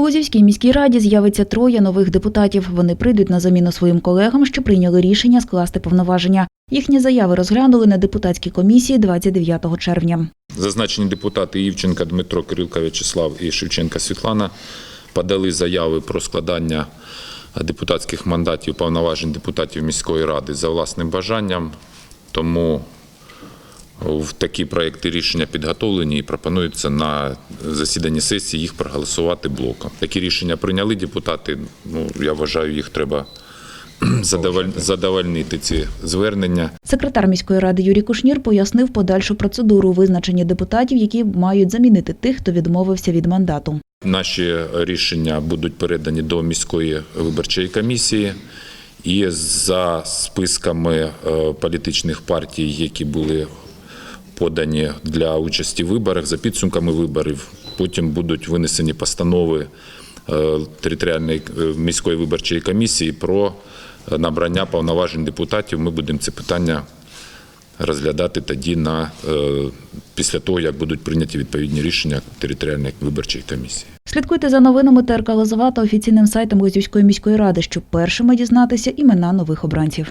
У Лозівській міській раді з'явиться троє нових депутатів. Вони прийдуть на заміну своїм колегам, що прийняли рішення скласти повноваження. Їхні заяви розглянули на депутатській комісії 29 червня. Зазначені депутати Івченка Дмитро, Кирилка В'ячеслав і Шевченка Світлана подали заяви про складання депутатських мандатів повноважень депутатів міської ради за власним бажанням. Тому в такі проекти рішення підготовлені і пропонується на засіданні сесії їх проголосувати блоком. Такі рішення прийняли депутати. Ну я вважаю, їх треба задоволь- задовольнити ці звернення. Секретар міської ради Юрій Кушнір пояснив подальшу процедуру визначення депутатів, які мають замінити тих, хто відмовився від мандату. Наші рішення будуть передані до міської виборчої комісії. І за списками е, політичних партій, які були подані для участі в виборах, за підсумками виборів, потім будуть винесені постанови е, територіальної е, міської виборчої комісії про е, набрання повноважень депутатів. Ми будемо це питання розглядати тоді на після того, як будуть прийняті відповідні рішення територіальної виборчої комісії. Слідкуйте за новинами ТРК Лозова та офіційним сайтом Лозівської міської ради, щоб першими дізнатися імена нових обранців.